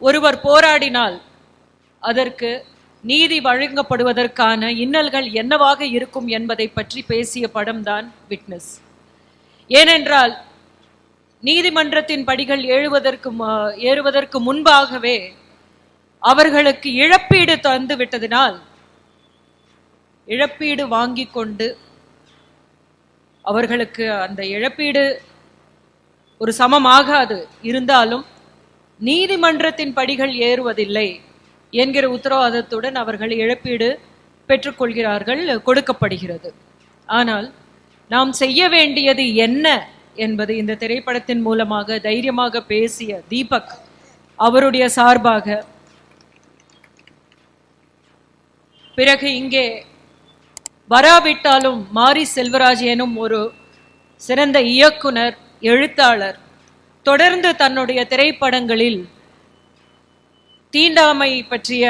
ஒருவர் போராடினால் அதற்கு நீதி வழங்கப்படுவதற்கான இன்னல்கள் என்னவாக இருக்கும் என்பதை பற்றி பேசிய படம்தான் விட்னஸ். ஏனென்றால் நீதிமன்றத்தின் படிகள் ஏழுவதற்கு ஏறுவதற்கு முன்பாகவே அவர்களுக்கு இழப்பீடு தந்து விட்டதினால் இழப்பீடு வாங்கி கொண்டு அவர்களுக்கு அந்த இழப்பீடு ஒரு சமமாகாது. இருந்தாலும் நீதிமன்றத்தின் படிகள் ஏறுவதில்லை என்கிற உத்தரவாதத்துடன் அவர்கள் இழப்பீடு பெற்றுக்கொள்கிறார்கள் கொடுக்கப்படுகிறது. ஆனால் நாம் செய்ய வேண்டியது என்ன என்பது இந்த திரைப்படத்தின் மூலமாக தைரியமாக பேசிய தீபக் அவருடைய சார்பாக பிறகு இங்கே வராவிட்டாலும் மாரி செல்வராஜ் எனும் ஒரு சிறந்த இயக்குனர் எழுத்தாளர் தொடர்ந்து தன்னுடைய திரைப்படங்களில் தீண்டாமை பற்றிய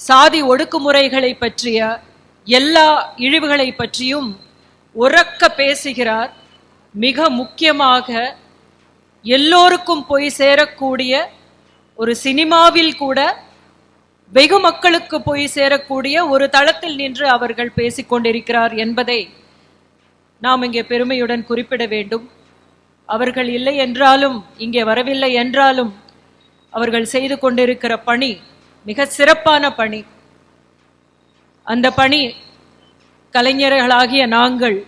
சாதி ஒடுக்குமுறைகளை பற்றிய எல்லா இழிவுகளை பற்றியும் உறக்க பேசுகிறார். மிக முக்கியமாக எல்லோருக்கும் போய் சேரக்கூடிய ஒரு சினிமாவில் கூட வெகு மக்களுக்கு போய் சேரக்கூடிய ஒரு தளத்தில் நின்று அவர்கள் பேசிக்கொண்டிருக்கிறார் என்பதை நாம் இங்கே பெருமையுடன் குறிப்பிட வேண்டும். அவர்கள் இல்லை என்றாலும் இங்கே வரவில்லை என்றாலும் அவர்கள் செய்து கொண்டிருக்கிற பணி மிக சிறப்பான பணி. அந்த பணி கலைஞர்களாகிய நாங்கள்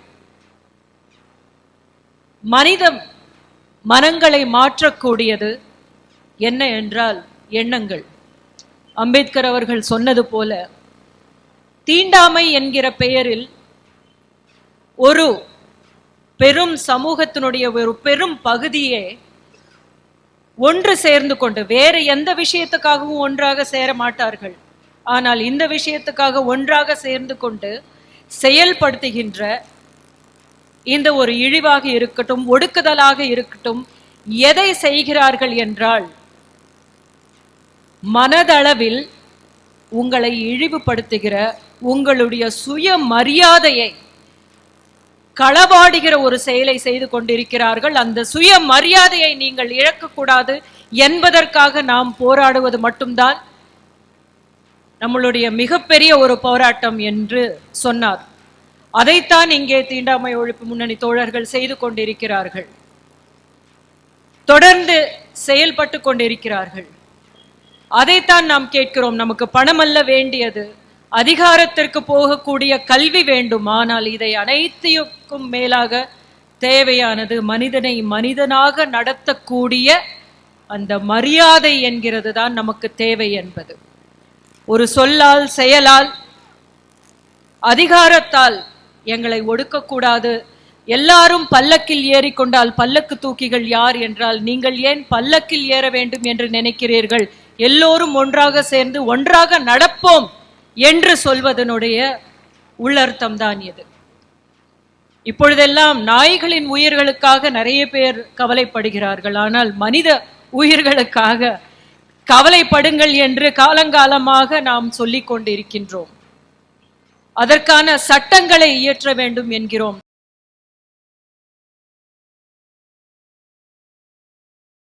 மனித மனங்களை மாற்றக்கூடியது என்ன என்றால் எண்ணங்கள். அம்பேத்கர் அவர்கள் சொன்னது போல தீண்டாமை என்கிற பெயரில் ஒரு பெரும் சமூகத்தினுடைய ஒரு பெரும் பகுதியே ஒன்று சேர்ந்து கொண்டு வேறு எந்த விஷயத்துக்காகவும் ஒன்றாக சேர மாட்டார்கள். ஆனால் இந்த விஷயத்துக்காக ஒன்றாக சேர்ந்து கொண்டு செயல்படுத்துகின்ற இந்த ஒரு இழிவாக இருக்கட்டும் ஒடுக்குதலாக இருக்கட்டும் எதை செய்கிறார்கள் என்றால் மனதளவில் உங்களை இழிவுபடுத்துகிற உங்களுடைய சுய மரியாதையை களவாடுகிற ஒரு செயலை செய்து கொண்டிருக்கிறார்கள். அந்த சுய மரியாதையை நீங்கள் இழக்கக்கூடாது என்பதற்காக நாம் போராடுவது மட்டும்தான் நம்மளுடைய மிகப்பெரிய ஒரு போராட்டம் என்று சொன்னார். அதைத்தான் இங்கே தீண்டாமை ஒழிப்பு முன்னணி தோழர்கள் செய்து கொண்டிருக்கிறார்கள். தொடர்ந்து செயல்பட்டு கொண்டிருக்கிறார்கள். அதைத்தான் நாம் கேட்கிறோம். நமக்கு பணமல்ல வேண்டியது. அதிகாரத்திற்கு போகக்கூடிய கல்வி வேண்டும் ஆனால் இதை அனைத்தையும் மேலாக தேவையானது மனிதனை மனிதனாக நடத்தக்கூடிய அந்த மரியாதை என்கிறது தான் நமக்கு தேவை என்பது. ஒரு சொல்லால் செயலால் அதிகாரத்தால் எங்களை ஒடுக்கக்கூடாது. எல்லாரும் பல்லக்கில் ஏறிக்கொண்டால் பல்லக்கு தூக்கிகள் யார் என்றால் நீங்கள் ஏன் பல்லக்கில் ஏற வேண்டும் என்று நினைக்கிறீர்கள்? எல்லோரும் ஒன்றாக சேர்ந்து ஒன்றாக நடப்போம். என்று சொல்வதனுடைய உள்ளர்த்தம் தான் இது. இப்பொழுதெல்லாம் நாய்களின் உயிர்களுக்காக நிறைய பேர் கவலைப்படுகிறார்கள். ஆனால் மனித உயிர்களுக்காக கவலைப்படுங்கள் என்று காலங்காலமாக நாம் சொல்லிக் கொண்டிருக்கின்றோம். அதற்கான சட்டங்களை இயற்ற வேண்டும் என்கிறோம்.